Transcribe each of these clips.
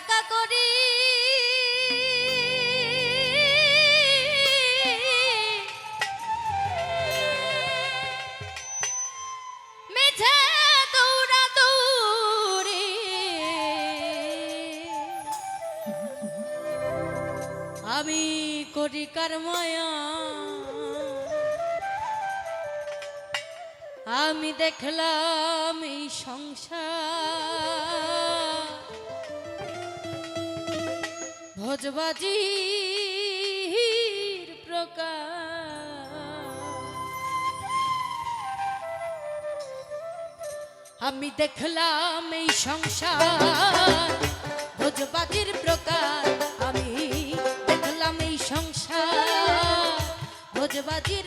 টাকা করি। আমি করি কার মায়া আমি দেখলাম এই সংসার। ভোজবাজির প্রকার আমি দেখলাম এই সংসার ভোজবাজির প্রকার আমি দেখলাম এই সংসার ভোজবাজির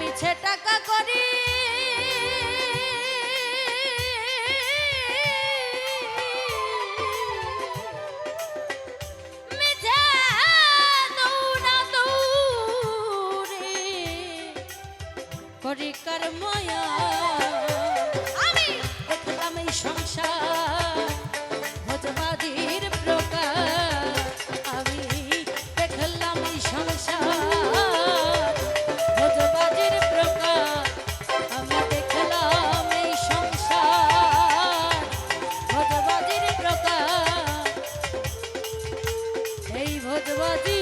মিছে টাকা করি। করি কর্ময়া। ভোজবাজি